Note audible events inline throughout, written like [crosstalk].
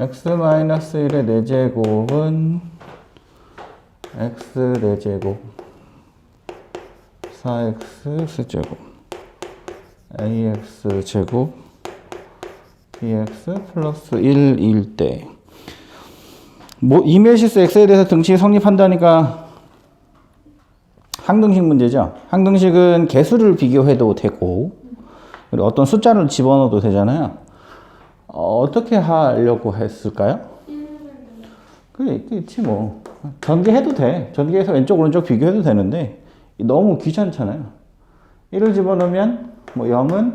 x-1의 4제곱은 x 4제곱 4x 스제곱 ax 제곱 bx 플러스 1일 때 뭐, 이메시스 x에 대해서 등식이 성립한다니까 항등식 문제죠. 항등식은 개수를 비교해도 되고 그리고 어떤 숫자를 집어넣어도 되잖아요. 어, 어떻게 하려고 했을까요? 그게 있겠지 뭐. 전개해도 돼. 전개해서 왼쪽 오른쪽 비교해도 되는데 너무 귀찮잖아요. 1을 집어넣으면 뭐 0은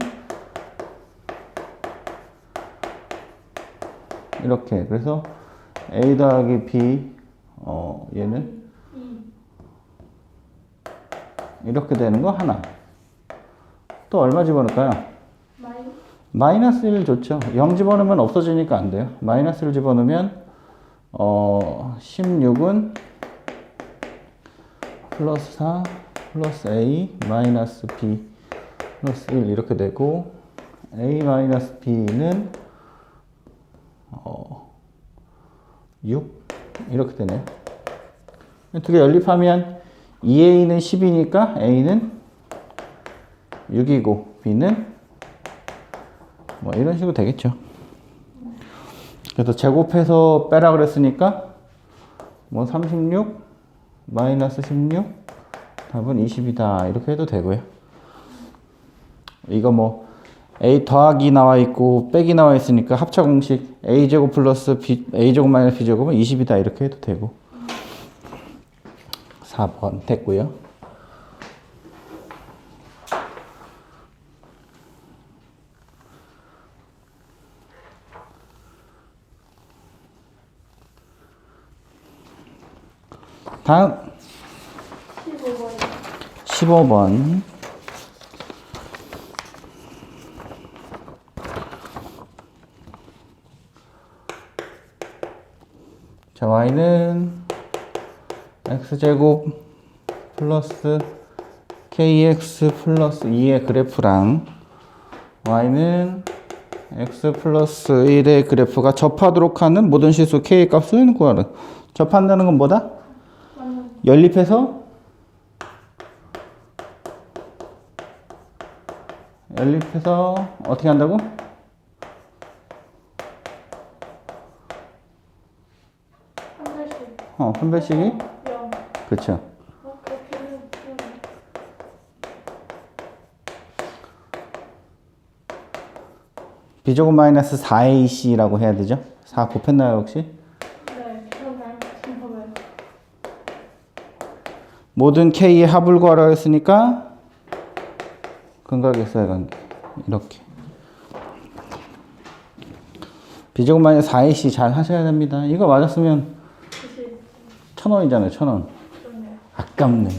이렇게 그래서 a 더하기 b 어 얘는 이렇게 되는 거 하나. 또 얼마 집어넣을까요? 마이너스 1 좋죠. 0 집어넣으면 없어지니까 안 돼요. 마이너스를 집어넣으면 어 16은 플러스 4 플러스 a 마이너스 b 플러스 1 이렇게 되고 a 마이너스 b는 어, 6 이렇게 되네요. 두 개 연립하면 2a는 10이니까 a는 6이고 b는 뭐 이런 식으로 되겠죠. 그래서 제곱해서 빼라 그랬으니까 뭐 36 마이너스 16 답은 20이다 이렇게 해도 되고요. 이거 뭐 a 더하기 나와 있고 빼기 나와 있으니까 합차 공식 a 제곱 플러스 b a 제곱 마이너스 b 제곱은 20이다 이렇게 해도 되고 4번 됐고요. 다음 15번 자 y는 x제곱 플러스 kx 플러스 2의 그래프랑 y는 x 플러스 1의 그래프가 접하도록 하는 모든 실수 k의 값을 구하는 접한다는 건 뭐다? 연립해서 연립해서 어떻게 한다고? 어, 분배식이? 그렇죠. b제곱 마이너스 4ac라고 해야 되죠? 4 곱했나요 혹시? 모든 k의 합을 구하라 했으니까 근각역사의 관계 이렇게 b제곱 마이너스 4ac 잘 하셔야 됩니다. 이거 맞았으면 천 원이잖아요, 천 원. 아깝네.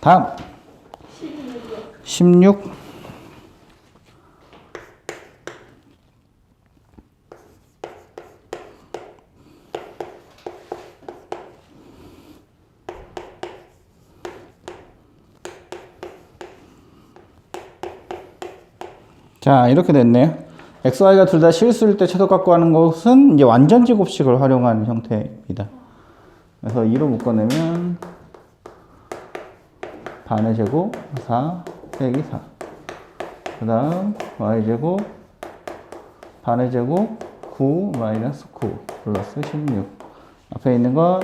다음. 16. 자, 이렇게 됐네요. x, y가 둘 다 실수일 때 최소 값 구하는 것은 이제 완전 제곱식을 활용하는 형태입니다. 그래서 2로 묶어내면 반의 제곱 4 빼기 4. 그 다음 y 제곱 반의 제곱 9 마이너스 9 플러스 16. 앞에 있는 건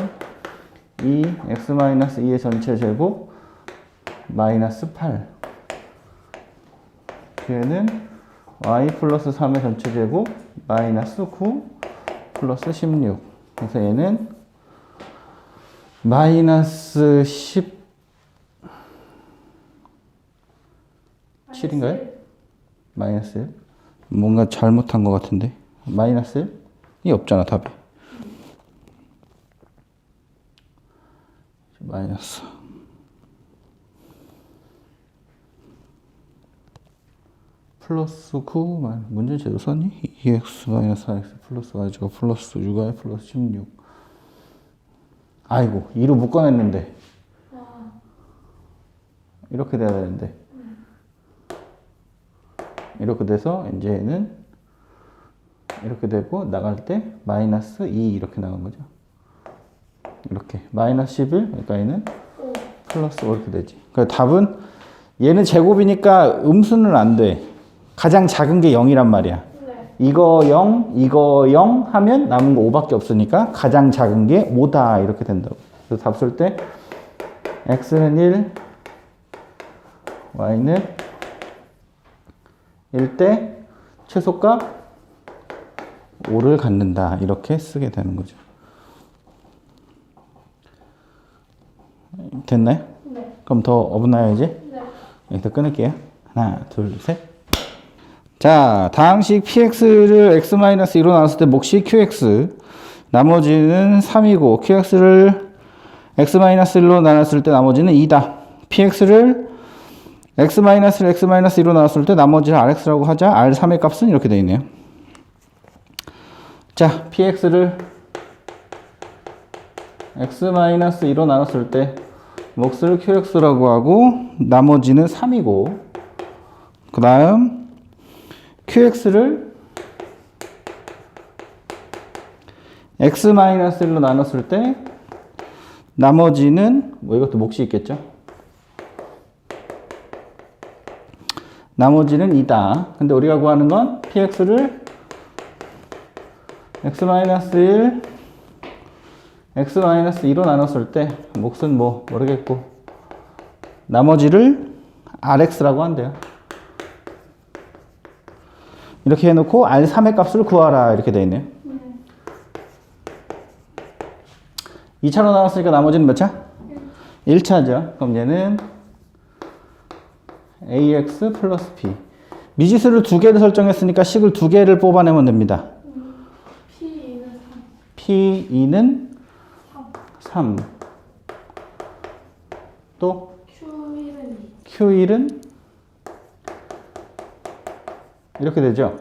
2 x 마이너스 2의 전체 제곱 마이너스 8. 뒤에는 y 플러스 3의 전체 제곱 마이너스 9 플러스 16 그래서 얘는 마이너스 17인가요? 마이너스 1? 뭔가 잘못한 것 같은데 마이너스 1? 이 없잖아 답에 마이너스 플러스 9 마이너스 문제 제대로 썼니? 2x 마이너스 4x 플러스 y제곱 플러스 6y 플러스 16 아이고 2로 묶어냈는데 이렇게 돼야 되는데 이렇게 돼서 이제 얘는 이렇게 되고 나갈 때 마이너스 2 이렇게 나온 거죠. 이렇게 마이너스 11 그러니까 얘는 플러스 5 이렇게 되지. 그 답은 얘는 제곱이니까 음수는 안 돼. 가장 작은 게 0이란 말이야. 네. 이거 0, 이거 0 하면 남은 거 5밖에 없으니까 가장 작은 게 5다 이렇게 된다고. 그래서 답 쓸 때 x는 1, y는 1 때 최소값 5를 갖는다 이렇게 쓰게 되는 거죠. 됐나요? 네. 그럼 더 어긋나야지. 네. 여기서 끊을게요. 하나, 둘, 셋. 자, 다항식 px를 x-2로 나눴을 때 몫이 qx. 나머지는 3이고 qx를 x-1로 나눴을 때 나머지는 2다. px를 x-를 x-2로 나눴을 때 나머지를 rx라고 하자. r3의 값은 이렇게 되어 있네요. 자, px를 x-2로 나눴을 때 몫을 qx라고 하고 나머지는 3이고 그 다음 qx를 x-1로 나눴을 때 나머지는 뭐 이것도 몫이 있겠죠 나머지는 2다 근데 우리가 구하는 건 px를 x-1 x-2로 나눴을 때 몫은 뭐 모르겠고 나머지를 rx라고 한대요. 이렇게 해놓고 r3의 값을 구하라 이렇게 돼 있네요. 2차로 나눴으니까 나머지는 몇 차? 1차죠. 그럼 얘는 ax 플러스 b 미지수를 두 개를 설정했으니까 식을 두 개를 뽑아내면 됩니다. P2는 3. p2는 3. 또 Q1은 2. Q1은 이렇게 되죠.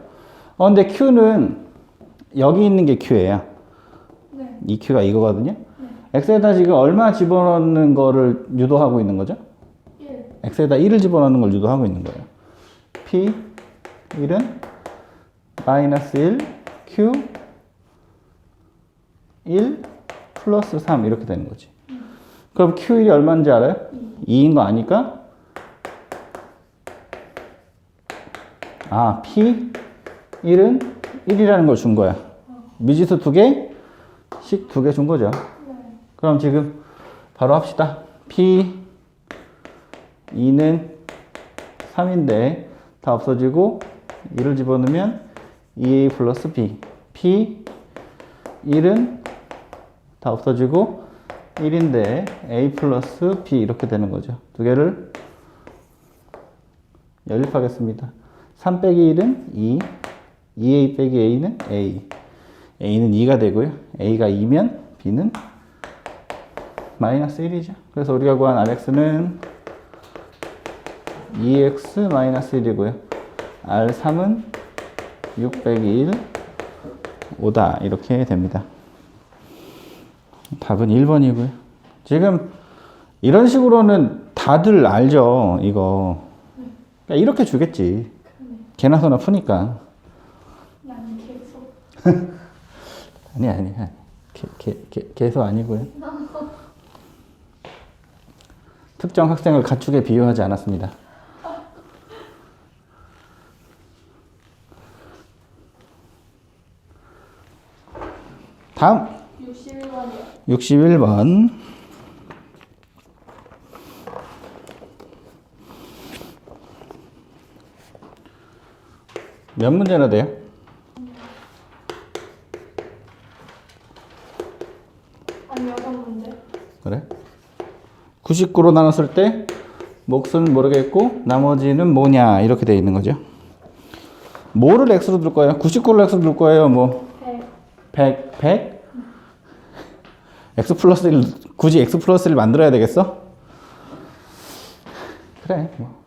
어, 근데 Q는 여기 있는 게 Q예요. 네. 이 Q가 이거거든요. X에다 지금 얼마 집어넣는 거를 유도하고 있는 거죠? 1. X에다 1을 집어넣는 걸 유도하고 있는 거예요. P 1은 마이너스 1, Q 1 플러스 3 이렇게 되는 거지. 그럼 Q1이 얼마인지 알아요? 2인 거 아니까? 아, P 1은 1이라는 걸 준 거야. 미지수 두 개, 식두개준 거죠. 네. 그럼 지금 바로 합시다. P 2는 3인데 다 없어지고 1을 집어넣으면 2A 플러스 B. P 1은 다 없어지고 1인데 A 플러스 B 이렇게 되는 거죠. 두 개를 연립하겠습니다. 3 빼기 1은 2, 2A 빼기 A는 A. A는 2가 되고요. A가 2면 B는 마이너스 1이죠. 그래서 우리가 구한 RX는 2X 마이너스 1이고요. R3은 6 빼기 1, 5다. 이렇게 됩니다. 답은 1번이고요. 지금 이런 식으로는 다들 알죠. 이거. 그러니까 이렇게 주겠지. 개나 소나 푸니까. 나는 계속. [laughs] 아니, 아니, 아니. 개, 개, 개, 개소 아니고요. [laughs] 특정 학생을 가축에 비유하지 않았습니다. 다음 61번이요. 61번 몇 문제나 돼요? 아니, 여섯 문제. 그래? 99로 나눴을 때 몫은 모르겠고 나머지는 뭐냐 이렇게 돼 있는 거죠. 뭐를 x로 둘 거예요? 99를 x로 둘 거예요? 뭐 100. 100, 100? x 플러스 1 굳이 x 플러스 1 만들어야 되겠어? 그래 뭐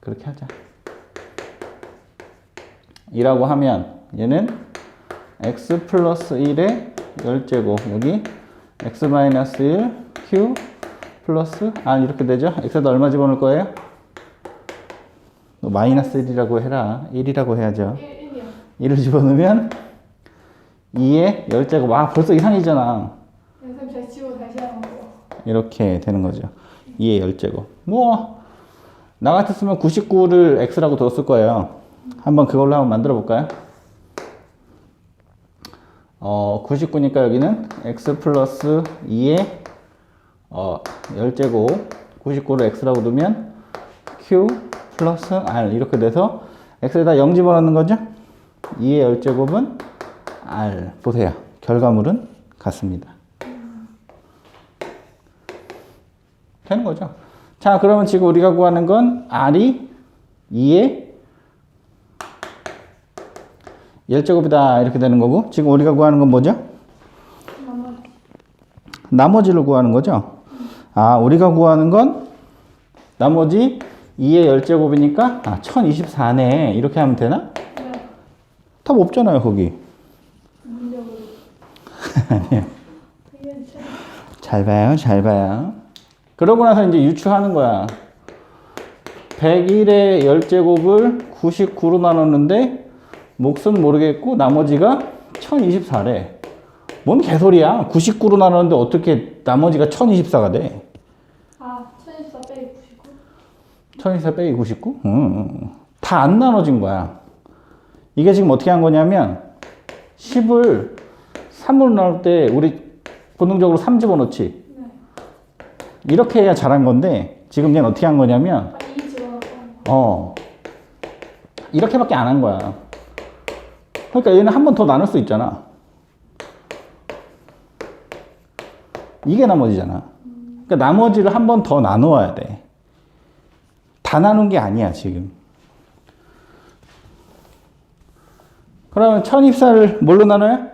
그렇게 하자. 이라고 하면 얘는 x 플러스 1의 10제곱 여기 x 마이너스 1 q 플러스 아 이렇게 되죠? x에다 얼마 집어넣을 거예요? 너 마이너스 1이라고 해라 1이라고 해야죠 1, 1이요. 2를 집어넣으면 2의 10제곱. 와, 벌써 이상이잖아. 이렇게 되는 거죠. 2의 10제곱. 뭐, 나 같았으면 99를 x라고 뒀을 거예요. 한번 그걸로 한번 만들어 볼까요? 어, 99니까 여기는 x 플러스 2의 어, 10제곱. 99를 x라고 두면 q 플러스 r 이렇게 돼서 x에다 0 집어넣는 거죠? 2의 10제곱은 r. 보세요. 결과물은 같습니다. 되는 거죠. 자, 그러면 지금 우리가 구하는 건 R이 2의 10제곱이다. 이렇게 되는 거고, 지금 우리가 구하는 건 뭐죠? 나머지 나머지 를 구하는 거죠. 아, 우리가 구하는 건 나머지 2의 10제곱이니까, 아, 1024네. 이렇게 하면 되나? 네. 답 없잖아요, 거기. [laughs] 잘 봐요, 잘 봐요. 그러고 나서 이제 유추하는 거야. 101의 10제곱을 99로 나눴는데, 몫은 모르겠고, 나머지가 1024래. 뭔 개소리야. 99로 나눴는데 어떻게 나머지가 1024가 돼? 아, 1024 빼기 99. 1024 빼기 99? 음, 다안 나눠진 거야. 이게 지금 어떻게 한 거냐면, 10을 3으로 나눌 때, 우리 본능적으로 3 집어넣지. 네. 이렇게 해야 잘한 건데 지금 얘는 어떻게 한 거냐면 아, 2 집어넣고. 어 이렇게밖에 안 한 거야 그러니까 얘는 한 번 더 나눌 수 있잖아 이게 나머지잖아 그러니까 나머지를 한 번 더 나누어야 돼 다 나눈 게 아니야 지금 그러면 1024를 뭘로 나눠요?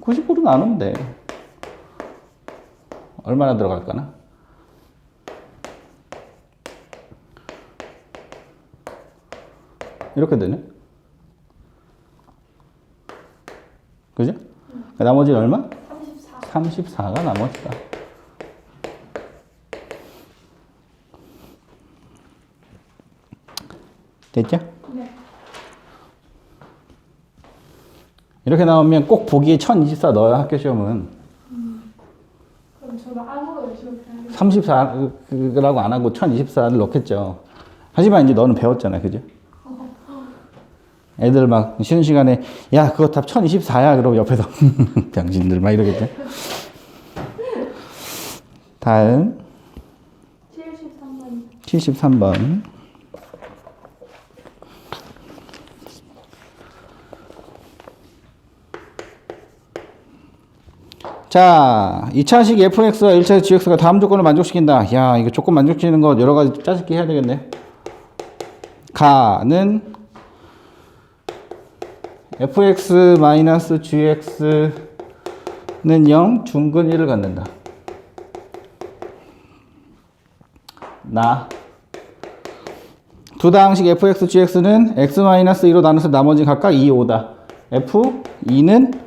99. 99로 나누면 돼 얼마나 들어갈까나? 이렇게 되네. 그죠? 그러니까 나머지 얼마? 34. 34가 나머지다. 됐죠? 네. 이렇게 나오면 꼭 보기에 1024 넣어야 학교 시험은. 그럼 저는 아무로 열심히 해야겠다. 34라고 안 하고 1024를 넣겠죠. 하지만 이제 너는 배웠잖아. 그죠? 애들 막 쉬는 시간에 야, 그거 답 1024야. 그러고 옆에서 [laughs] 병신들 막 이러겠죠. 다음 73번. 73번. 자, 2차식 fx와 1차식 gx가 다음 조건을 만족시킨다. 야, 이거 조건 만족시키는 거 여러 가지 짜증게 해야 되겠네. 가는 fx-gx는 0, 중근 1을 갖는다. 나. 두 다항식 fx, gx는 x-2로 나눠서 나머지 각각 2, 5다. f, 2는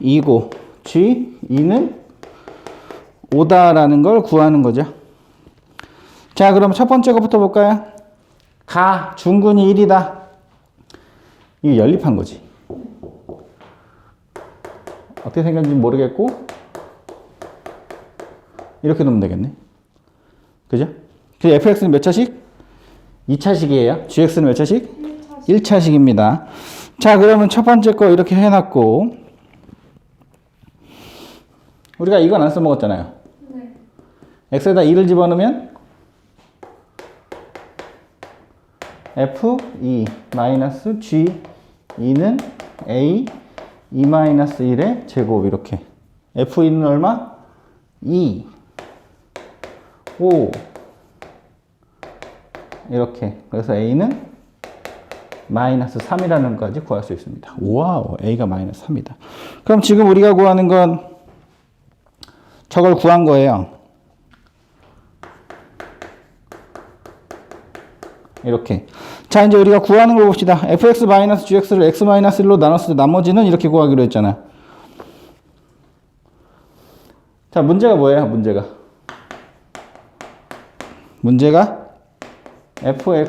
2고, g, 2는 5다라는 걸 구하는 거죠. 자, 그럼 첫 번째 거부터 볼까요? 가, 중근이 1이다. 이게 연립한 거지. 어떻게 생겼는지 모르겠고, 이렇게 놓으면 되겠네. 그죠? 그 fx는 몇 차식? 2차식이에요. gx는 몇 차식? 1차식. 1차식입니다. 자, 그러면 첫 번째 거 이렇게 해놨고, 우리가 이건 안 써먹었잖아요. 네. x에다 2를 집어넣으면 f 2 마이너스 g 2는 a 2 마이너스 1의 제곱 이렇게 f 2는 얼마? 2 5 이렇게 그래서 a는 마이너스 3이라는 것까지 구할 수 있습니다. 와우 a가 마이너스 3이다. 그럼 지금 우리가 구하는 건 저걸 구한 거예요. 이렇게. 자, 이제 우리가 구하는 걸 봅시다. fx-gx를 x-1로 나눴을 때 나머지는 이렇게 구하기로 했잖아. 자, 문제가 뭐예요? 문제가. 문제가 fx-g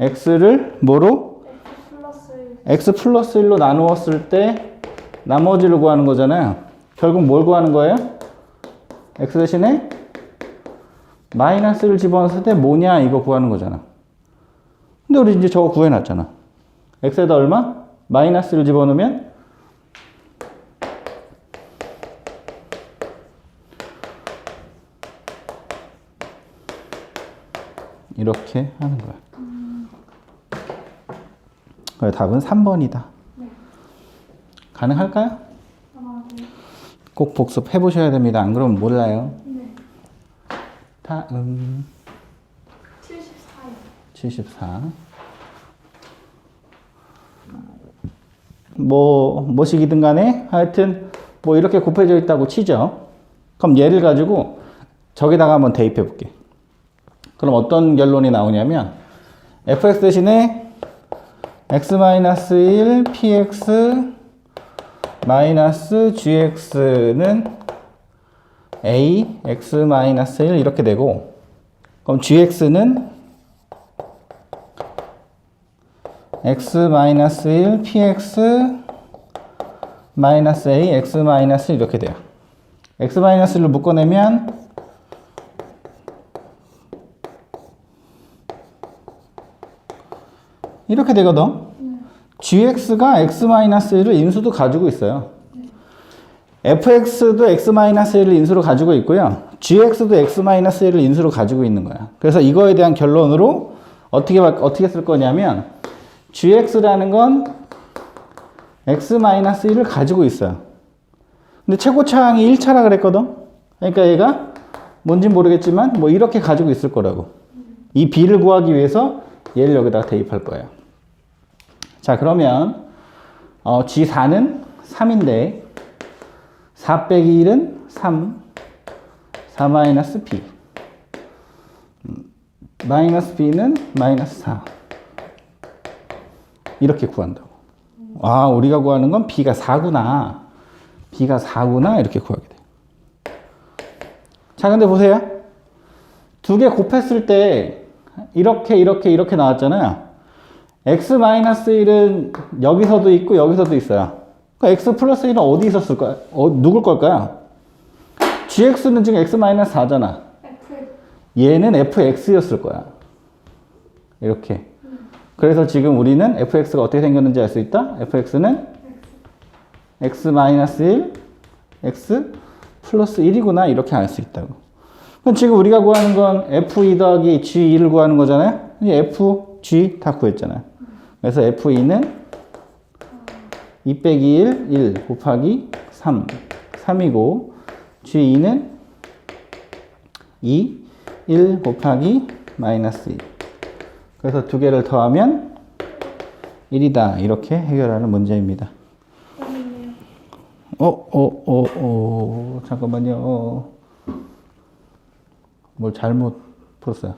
x를 뭐로? X 플러스 1. x 플러스 1로 나누었을 때 나머지를 구하는 거잖아요. 결국 뭘 구하는 거예요? x 대신에 마이너스를 집어넣었을 때 뭐냐 이거 구하는 거잖아. 근데 우리 이제 저거 구해놨잖아. x에다 얼마? 마이너스를 집어넣으면 이렇게 하는 거야. 그래서 답은 3번이다. 가능할까요? 아마 네. 꼭 복습해 보셔야 됩니다. 안 그러면 몰라요. 네. 다음 74요. 74. 뭐 뭐시기든 간에 하여튼 뭐 이렇게 곱해져 있다고 치죠. 그럼 얘를 가지고 저기다가 한번 대입해 볼게. 그럼 어떤 결론이 나오냐면 fx 대신에 x-1 px 마이너스 gx는 a x-1 이렇게 되고 그럼 gx는 x-1 px 마이너스 a x 마이너스 이렇게 돼요. x 마이너스를 묶어내면 이렇게 되거든. gx가 x 마이너스 1을 인수도 가지고 있어요. Fx도 x 마이너스 1을 인수로 가지고 있고요. gx도 x 마이너스 1을 인수로 가지고 있는 거야. 그래서 이거에 대한 결론으로 어떻게 바- 어떻게 쓸 거냐면 gx라는 건 x 마이너스 1을 가지고 있어요. 근데 최고차항이 1차라 그랬거든. 그러니까 얘가 뭔진 모르겠지만 뭐 이렇게 가지고 있을 거라고. 이 b를 구하기 위해서 얘를 여기다가 대입할 거예요. 자, 그러면 어, G4는 3인데 4 빼기 1은 3, 4 마이너스 B. 음, 마이너스 B는 마이너스 4. 이렇게 구한다고. 아, 우리가 구하는 건 B가 4구나. B가 4구나. 이렇게 구하게 돼. 자, 근데 보세요. 두 개 곱했을 때 이렇게 이렇게 이렇게 나왔잖아요. x-1은 여기서도 있고 여기서도 있어요. 그러니까 x 플러스 1은 어디 있었을까요? 어, 누굴 걸까요? gx는 지금 x-4잖아. F. 얘는 fx였을 거야. 이렇게. 그래서 지금 우리는 fx가 어떻게 생겼는지 알 수 있다? fx는 x-1, x 플러스 1이구나. 이렇게 알 수 있다고. 그럼 지금 우리가 구하는 건 f2 더하기 g2를 구하는 거잖아요. 이 f, g 다 구했잖아요. 그래서 f2는 2 빼기 1, 1 곱하기 3, 3이고 g2는 2, 1 곱하기 마이너스 2. 그래서 두 개를 더하면 1이다. 이렇게 해결하는 문제입니다. 어, 어, 어, 어, 잠깐만요. 어. 뭘 잘못 풀었어요.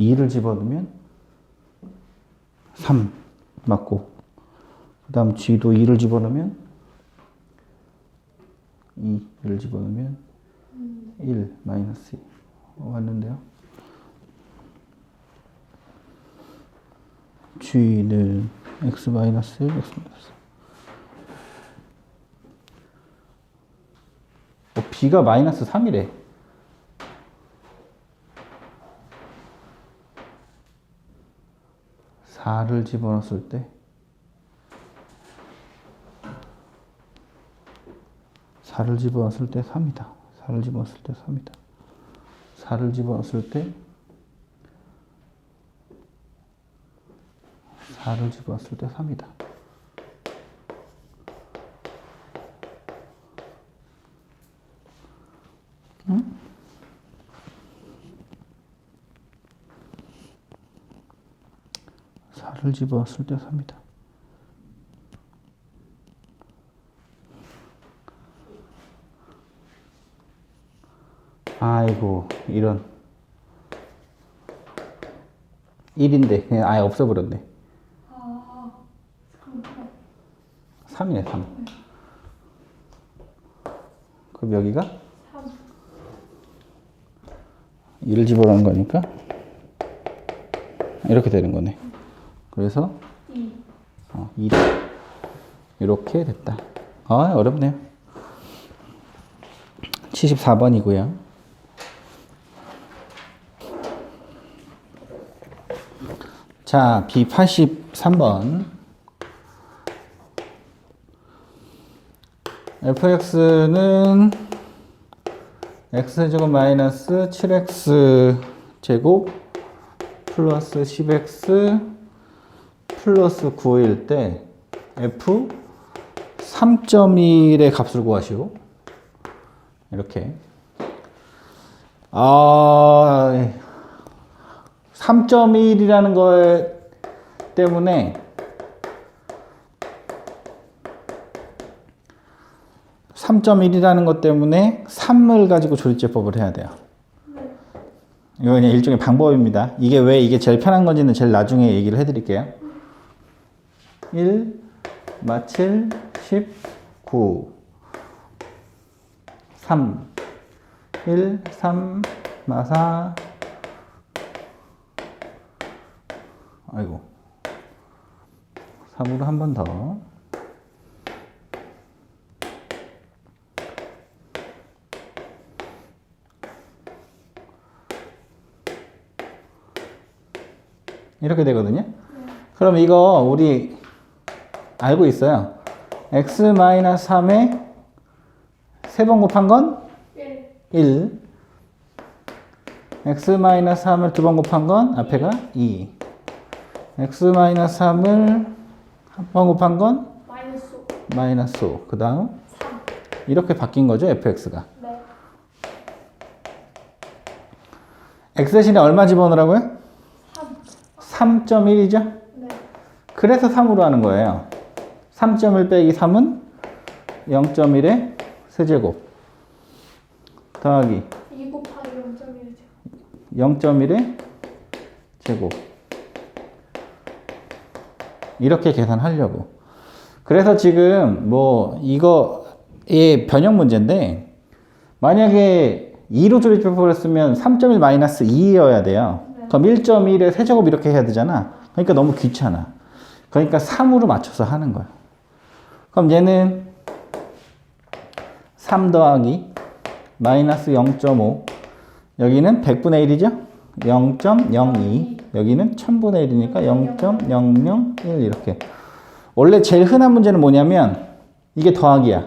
(2를) 집어넣으면 (3) 맞고 그 다음 (g도) (2를) 집어넣으면 (2 를) 집어넣으면 (1) 마이너스 2 어, 맞는데요? G는 x 마이너스 1 x 마이너스 어, b가 마이너스 3이래. 사를 집어넣었을 때 4를 집어넣었을 때 3이다. 4를 집어넣었을 때 3이다. 4를 집어넣었을 때 4를 집어넣었을 때 3이다. 사를 집어넣었을 때 3이다. 아이고, 이런. 1인데, 그냥 아예 없어버렸네. 아. 그럼 3이네, 3. 그럼 여기가 3. 2를 집어넣은 거니까 이렇게 되는 거네. 그래서 2. 어, 2 이렇게 됐다. 아 어렵네요. 74번이고요. 자, B83번. fx는 x제곱 마이너스 7x 제곱 플러스 10x 플러스 9일 때 f 3.1의 값을 구하시오. 이렇게. 아, 3.1이라는 거 때문에 3.1이라는 것 때문에 3을 가지고 조립제법을 해야 돼요. 이거 그냥 일종의 방법입니다. 이게 왜 이게 제일 편한 건지는 제일 나중에 얘기를 해드릴게요. 1, 마 7, 10, 9, 3, 1, 3, 마 4, 아이고. 3으로 한 번 더. 이렇게 되거든요. 그럼 이거 우리 알고 있어요. x-3에 세 번 곱한 건 1. 1. x-3을 두 번 곱한 건 앞에가 2. x-3을 한 번 곱한 건 마이너스 5. 마이너스 5. 그 다음 3. 이렇게 바뀐 거죠, fx가. 네. x 대신에 얼마 집어넣으라고요? 3. 3.1이죠? 네. 그래서 3으로 하는 거예요. 3.1 빼기 3은 0.1의 세제곱. 더하기 2 곱하기 0.1이죠. 0.1의 제곱. 이렇게 계산하려고. 그래서 지금 뭐 이거의 변형 문제인데 만약에 2로 조립해버렸 으면 3.1 마이너스 2여야 돼요. 네. 그럼 1.1의 세제곱 이렇게 해야 되잖아. 그러니까 너무 귀찮아. 그러니까 3으로 맞춰서 하는 거야. 그럼 얘는 3 더하기 마이너스 0.5 여기는 100분의 1이죠? 0.02 여기는 1000분의 1이니까 0.001 이렇게. 원래 제일 흔한 문제는 뭐냐면 이게 더하기야.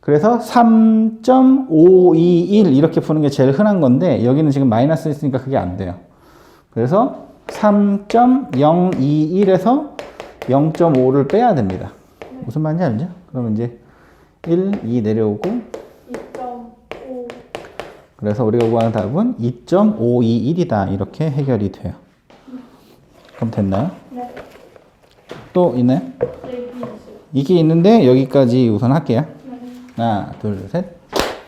그래서 3.521 이렇게 푸는 게 제일 흔한 건데 여기는 지금 마이너스 있으니까 그게 안 돼요. 그래서 3.021에서 0.5를 빼야 됩니다 무슨 말인지 알죠? 그러면 이제 1, 2 내려오고 2.5. 그래서 우리가 구하는 답은 2.521이다. 이렇게 해결이 돼요. 그럼 됐나요? 네. 또 있나요? 네. 이게 있는데 여기까지 우선 할게요. 네. 하나, 둘, 셋.